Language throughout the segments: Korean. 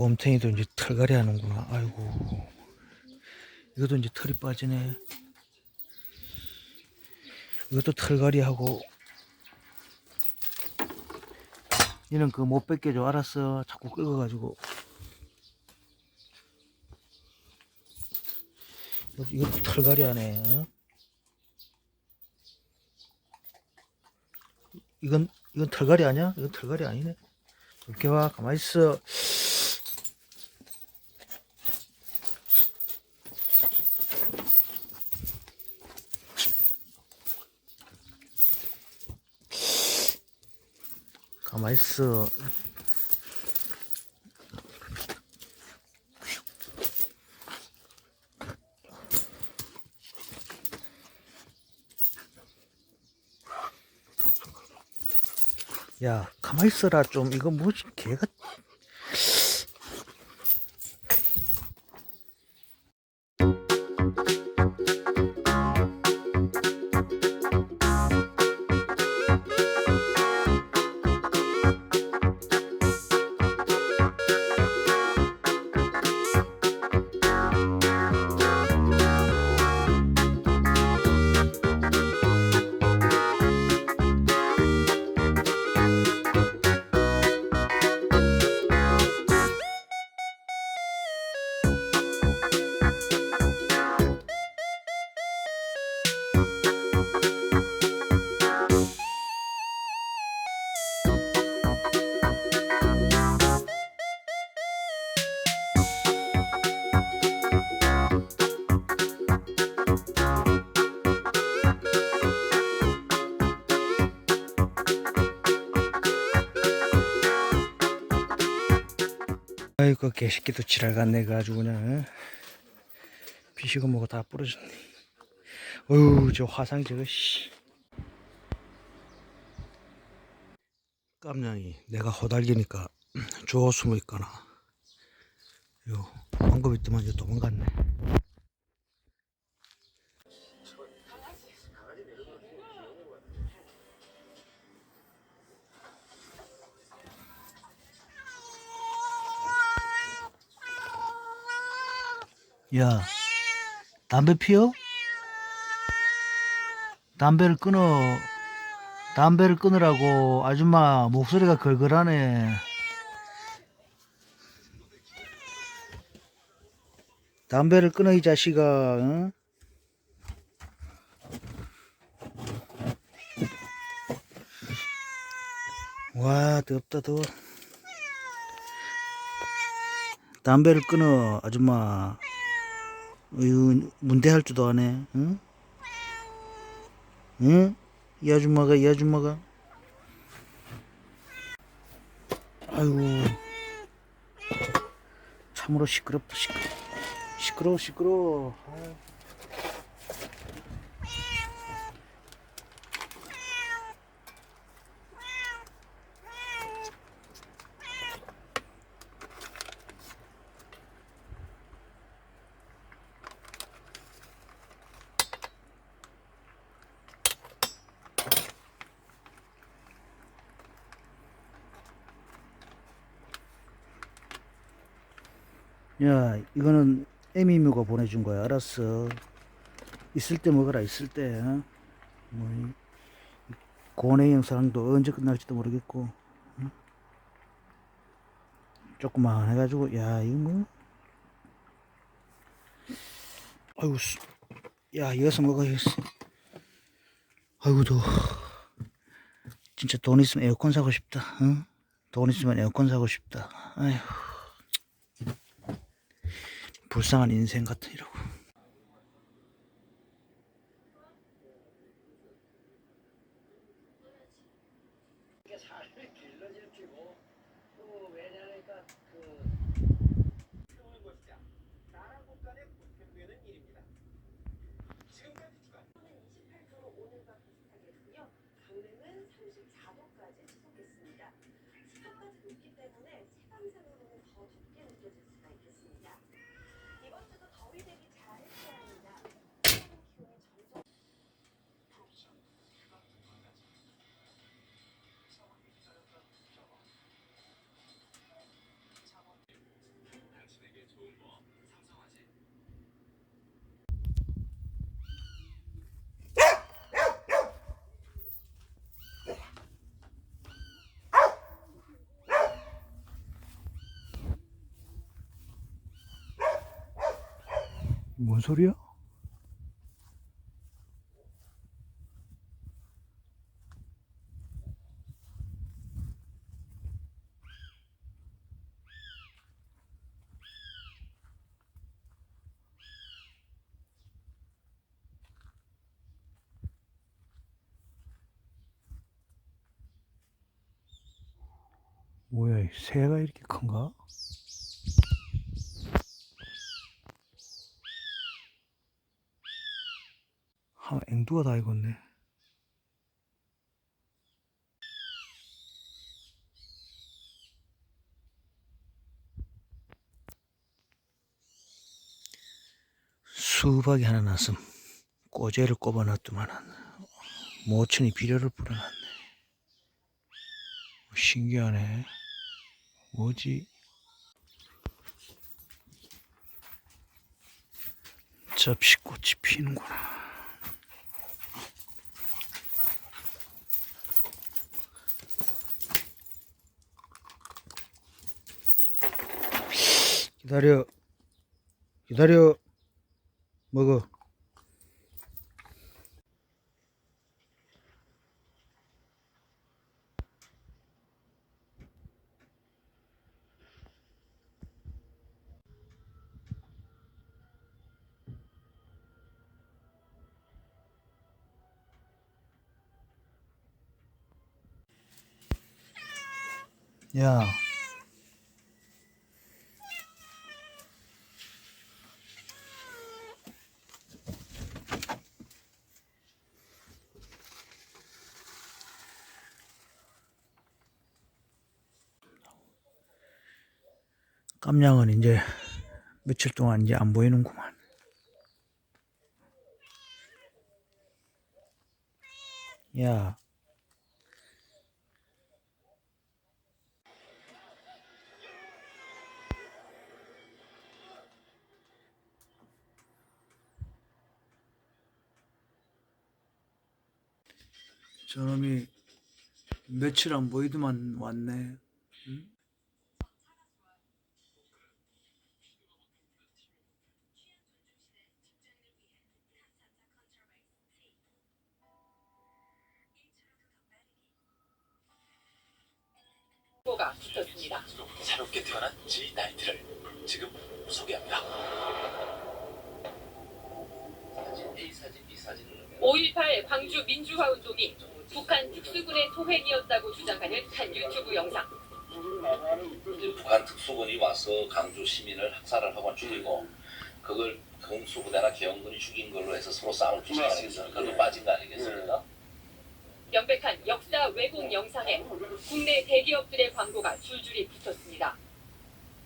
곰탱이도 이제 털갈이 하는구나. 아이고. 이것도 이제 털이 빠지네. 이것도 털갈이 하고. 얘는 그못 뺏겨줘. 알았어. 자꾸 긁어가지고. 이것도- 털갈이 하네. 어? 이건, 이건 털갈이 아니야? 이건 털갈이 아니네. 이렇게 와. 가만히 있어. 가만히 있어. 야, 가만히 있어라, 좀. 이거 뭐지, 개가. 아이고, 개새끼도 지랄 그 아주 그냥. 비시고 뭐고 다 부러졌네. 어휴, 저 화상 저거, 씨. 깜냥이, 내가 호달기니까 저 숨어 있거나. 요, 방금 있더만 이제 도망갔네. 야, 담배 피워? 담배를 끊어. 담배를 끊으라고 아줌마 목소리가 걸걸하네. 담배를 끊어 이 자식아. 응? 와 덥다 더워. 담배를 끊어 아줌마. 어휴, 문대할 줄도 안 해, 응? 응? 이 아줌마가, 이 아줌마가. 아이고. 참으로 시끄럽다, 시끄러 시끄러워, 시끄러워. 야, 이거는 에미묘가 보내준 거야. 알았어. 있을 때 먹어라, 있을 때. 어? 뭐, 이 고뇌 영상도 언제 끝날지도 모르겠고. 응? 조금만 해가지고, 야, 이거 뭐. 아이고, 수- 야, 이어서 먹어, 이어서. 아이고, 더워. 진짜 돈 있으면 에어컨 사고 싶다. 응? 돈 있으면 에어컨 사고 싶다. 아휴. 불쌍한 인생 같은 이라고. 뭔 소리야? 뭐야, 이 새가 이렇게 큰가? 한 앵두가 다 익었네. 수박이 하나 났음. 꼬재를 꼽아놨더만은 모천이 비료를 뿌려놨네. 신기하네. 뭐지? 접시꽃이 피는구나. 기다려. 기다려. 먹어. 야. 깜냥은 이제 며칠 동안 이제 안 보이는구만. 야, 저놈이 며칠 안 보이더만 왔네. 보 태어난 G 나이트를 지금 소개합니다. 사진 A 사진 B 사진을 5.18 광주 민주화 운동이 북한 특수군의 소행이었다고 주장하는 한 유튜브 영상. 북한 특수군이 와서 강주 시민을 학살을 하고 죽이고 그걸 공수부대나 개헌군이 죽인 걸로 해서 서로 싸움을 붙인 거 아니겠습니까? 그걸로 빠진 거 아니겠습니까? 명백한 역사 왜곡 영상에 국내 대기업들의 광고가 줄줄이 붙었습니다.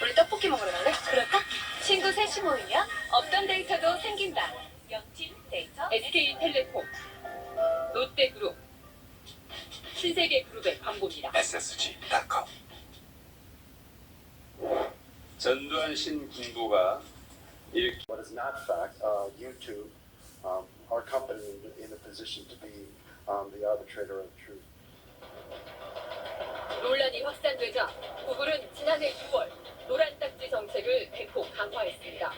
우리 떡볶이 먹으러 갈래? 그럴까? 친구 셋이 모이면 없던 데이터도 생긴다. 영팀 데이터 SK텔레콤, 롯데그룹, 신세계그룹의 광고입니다. ssg.com 전두환 신 군부가 이렇게 What is not fact, uh, YouTube, um, our company in, in a position to be um, the arbitrator of truth. 논란이 확산되자 구글은 지난해 6월 노란 딱지 정책을 대폭 강화했습니다.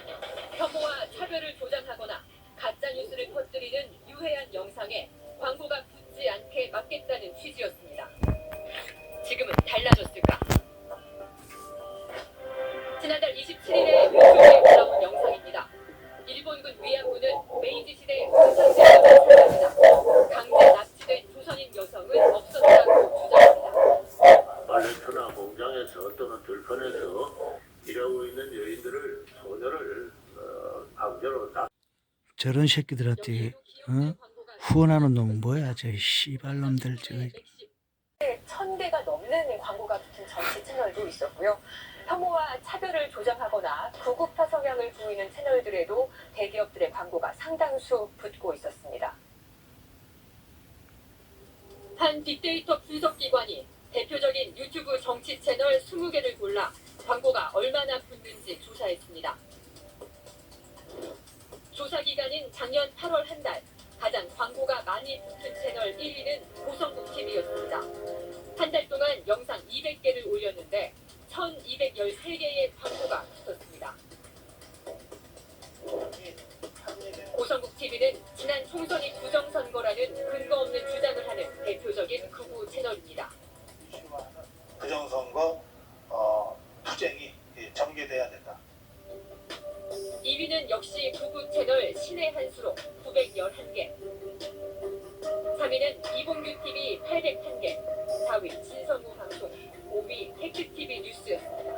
혐오와 차별을 조장하거나 가짜 뉴스를 퍼뜨리는 유해한 영상에 광고가 붙지 않게 막겠다는 취지였습니다. 지금은 달라졌을까? 지난달 27일에 유튜브에 올라온 영상입니다. 일본군 위안부는 메이지 시대 군상제가 사라지다 강제 납치된 조선인 여성은 없었다고 발레트나 공장에서 또는 들판에서 일하고 있는 여인들을 소녀를 어, 강제로 다 저런 새끼들한테 어? 후원하는 놈은 뭐야, 저 씨발놈들 저. 천 개가 넘는 광고가 붙은 전체 채널도 있었고요. 혐오와 차별을 조장하거나 구구파 성향을 보이는 채널들에도 대기업들의 광고가 상당수 붙고 있었습니다. 한 빅데이터 분석 기관이 대표적인 유튜브 정치 채널 20개를 골라 광고가 얼마나 붙는지 조사했습니다. 조사 기간인 작년 8월 한 달 가장 광고가 많이 붙은 채널 1위는 고성국 TV였습니다. 한 달 동안 영상 200개를 올렸는데 1213개의 광고가 붙었습니다. 고성국 TV는 지난 총선이 부정선거라는 근거 없는 주장을 하는 대표적인 극우 채널입니다. 부정선거 어, 투쟁이 예, 전개돼야 된다. 2위는 역시 구구 채널 신의 한수로 911개. 3위는 이봉규 TV 801개. 4위 신성우 방송. 5위 테크 TV 뉴스였습니다.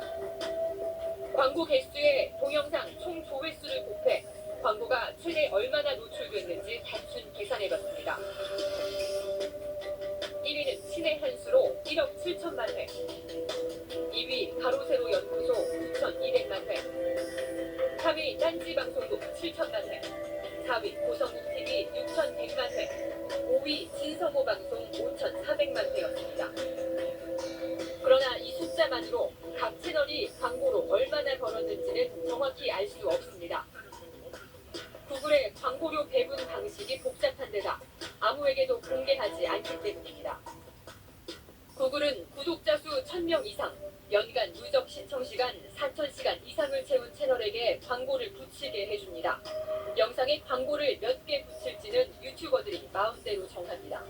광고 개수에 동영상 총 조회수를 곱해 광고가 최대 얼마나 노출됐는지 단순 계산해봤습니다. 1위는 신의 한수로 1억 7천만 회. 2위 가로세로 연구소 9,200만 회. 3위 딴지 방송국 7천만 회, 4위 고성국 TV 6,100만 회, 5위 진성호 방송 5,400만 회였습니다. 그러나 이 숫자만으로 각 채널이 광고로 얼마나 벌었는지는 정확히 알 수 없습니다. 구글의 광고료 배분 방식이 복잡한 데다 아무에게도 공개하지 않기 때문입니다. 구글은 구독자 수 1000명 이상, 연간 누적 시청 시간 4,000시간 이상을 채운 채널에게 광고를 붙이게 해줍니다. 영상에 광고를 몇 개 붙일지는 유튜버들이 마음대로 정합니다.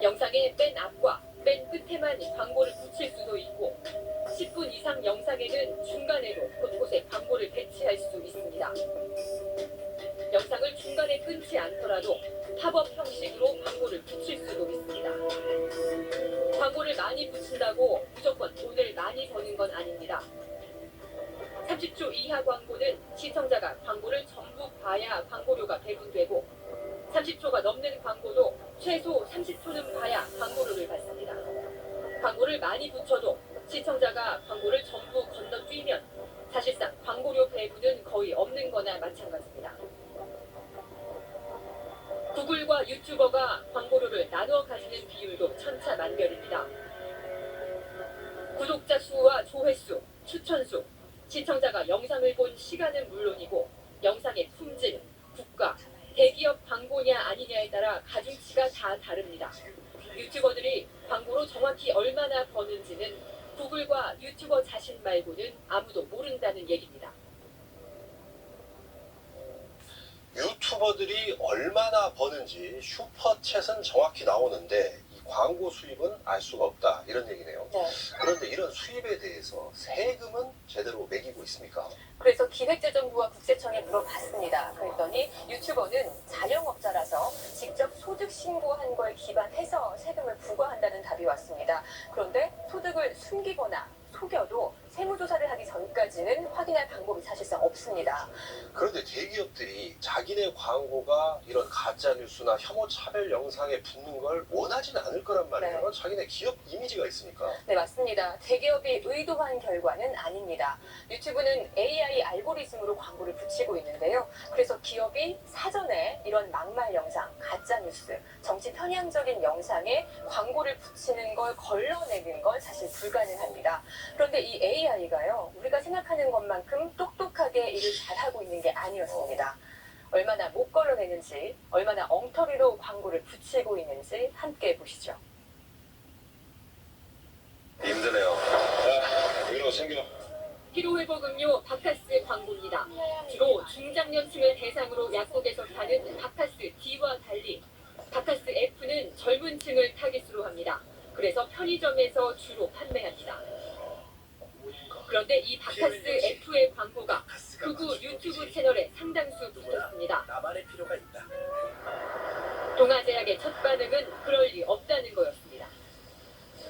영상의 맨 앞과 맨 끝에만 광고를 붙일 수도 있고 10분 이상 영상에는 중간에도 곳곳에 광고를 배치할 수 있습니다. 영상을 중간에 끊지 않더라도 팝업 형식으로 광고를 붙일 수도 있습니다. 광고를 많이 붙인다고 무조건 돈을 많이 버는 건 아닙니다. 30초 이하 광고는 시청자가 광고를 전부 봐야 광고료가 배분되고 30초가 넘는 광고도 최소 30초는 봐야 광고료를 받습니다. 광고를 많이 붙여도 시청자가 광고를 전부 건너뛰면 사실상 광고료 배분은 거의 없는 거나 마찬가지입니다. 구글과 유튜버가 광고료를 나눠 가지는 비율도 천차만별입니다. 구독자 수와 조회수, 추천수, 시청자가 영상을 본 시간은 물론이고 영상의 품질, 국가, 대기업 광고냐 아니냐에 따라 가중치가 다 다릅니다. 유튜버들이 광고로 정확히 얼마나 버는지는 구글과 유튜버 자신 말고는 아무도 모른다는 얘기입니다. 유튜버들이 얼마나 버는지 슈퍼챗은 정확히 나오는데 이 광고 수입은 알 수가 없다 이런 얘기네요. 네. 그런데 이런 수입에 대해서 세금은 제대로 매기고 있습니까? 그래서 기획재정부와 국세청에 물어봤습니다. 그랬더니 유튜버는 자영업자라서 직접 소득 신고한 걸 기반해서 세금을 부과한다는 답이 왔습니다. 그런데 소득을 숨기거나 속여도 세무조사를 하기 전까지는 확인할 방법이 사실상 없습니다. 그런데 대기업들이 자기네 광고가 이런 가짜 뉴스나 혐오 차별 영상에 붙는 걸 원하지는 않을 거란 말이에요. 자기네 기업 이미지가 있으니까. 네, 맞습니다. 대기업이 의도한 결과는 아닙니다. 유튜브는 AI 알고리즘으로 광고를 붙이고 있는데요. 그래서 기업이 사전에 이런 막말 영상, 뉴스, 정치 편향적인 영상에 광고를 붙이는 걸 걸러내는 건 사실 불가능합니다. 그런데 이 AI가요, 우리가 생각하는 것만큼 똑똑하게 일을 잘하고 있는 게 아니었습니다. 얼마나 못 걸러내는지, 얼마나 엉터리로 광고를 붙이고 있는지 함께 보시죠. 힘드네요. 자, 위로 챙겨. 피로회복음료 바카스 광고입니다. 주로 중장년층을 대상으로 약국에서 파는 바카스 D와 달리 바카스 F는 젊은 층을 타깃으로 합니다. 그래서 편의점에서 주로 판매합니다. 그런데 이 바카스 F의 광고가 극우 유튜브 채널에 상당수 붙었습니다. 동아제약의 첫 반응은 그럴 리 없다는 거였습니다.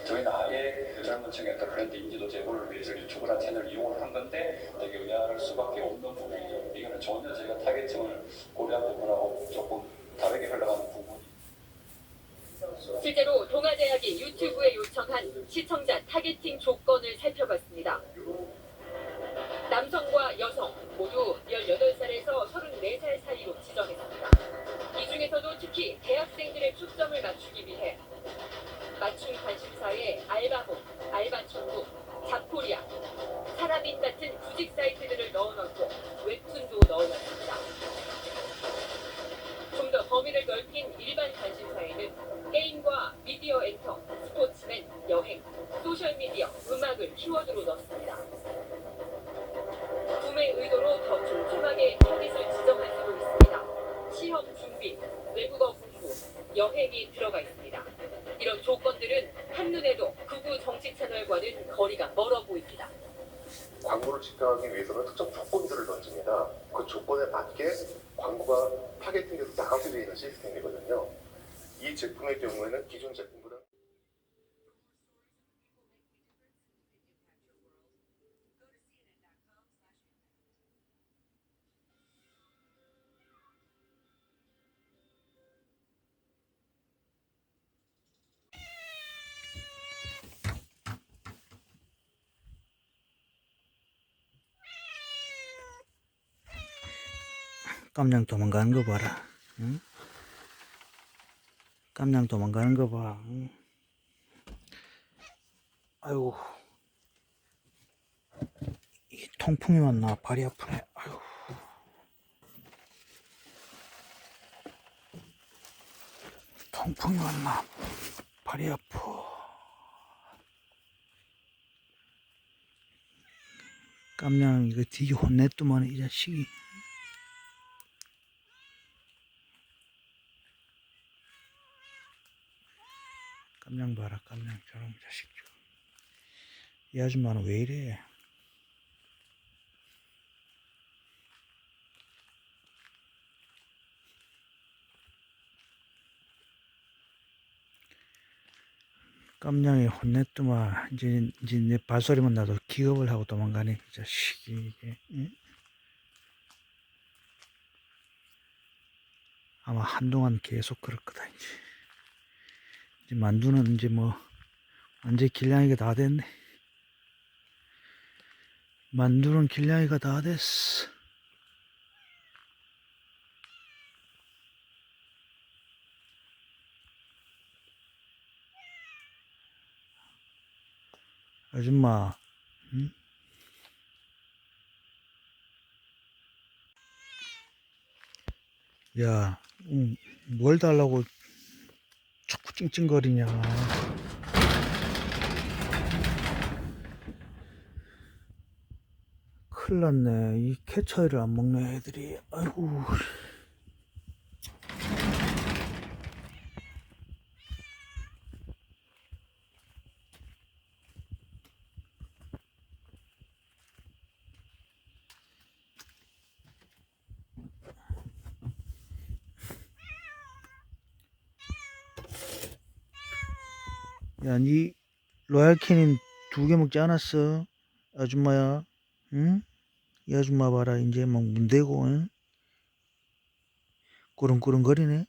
저희는 아예 그 젊은 층의 어떤 브랜드 인지도 제고를 위해서 유튜브라는 채널을 이용을 한 건데 되게 의아할 수밖에 없는 부분이죠. 이거는 전혀 저희가 타겟층을 고려한 부분하고 조금 다르게 흘러가는 부분이 실제로 동아제약이 유튜브에 요청한 시청자 타겟팅 조건을 살펴봤습니다. 남성과 여성 모두 18살에서 34살 사이로 지정했습니다. 이 중에서도 특히 대학생들의 초점을 맞추기 위해 맞춤 관심사에 알바몬, 알바천국, 잡코리아, 사람인 같은 구직 사이트들을 넣어넣고 웹툰도 넣어놨습니다. 좀 더 범위를 넓힌 일반 관심사에는 게임과 미디어 엔터, 스포츠맨, 여행, 소셜미디어, 음악을 키워드로 넣습니다. 구매 의도로 더 촘촘하게 타깃을 지정할 수도 있습니다. 시험 준비, 외국어 공부, 여행이 들어가 있습니다. 이런 조건들은 한눈에도 극우 정치 채널과는 거리가 멀어 보입니다. 광고를 집행하기 위해서는 특정 조건들을 던집니다. 그 조건에 맞게 광고가 타겟팅돼서 나가게 되어 있는 시스템이거든요. 이 제품의 경우에는 기존 제품보다 깜냥 도망가는 거 봐라. 응? 깜냥 도망가는 거 봐. 응? 아이고. 이 통풍이 왔나? 발이 아프네. 아이고. 통풍이 왔나? 발이 아파. 깜냥 이거 되게 혼냈더만 이 자식이. 깜냥 봐라 깜냥 저놈 자식 좀. 이 아줌마는 왜 이래 깜냥이 혼냈더만 이제 이제 내 발소리만 나도 기겁을 하고 도망가네 이 자식이 이게 응? 아마 한동안 계속 그럴 거다 이제 만두는 이제 뭐 완전 길냥이가 다 됐네. 만두는 길냥이가 다 됐어. 아줌마, 응? 야, 응, 뭘 달라고 찡찡거리냐. 큰일 났네. 이 캐처리를 안 먹네, 애들이. 아이고. 야, 니 로얄 캐닌 두 개 먹지 않았어? 아줌마야, 응? 이 아줌마 봐라, 이제 막 문대고, 응? 꾸릉꾸릉거리네.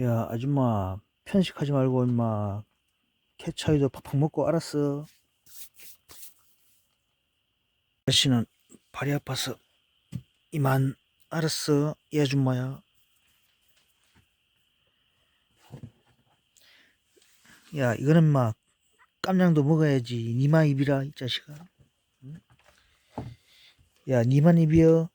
야, 아줌마, 편식하지 말고, 임마. 캐차이도 팍팍 먹고 알았어. 아저씨는 발이 아파서 이만 알았어, 이 아줌마야. 야, 이거는 막 깜냥도 먹어야지. 니만 입이라, 이 자식아. 응? 야, 니만 입이여.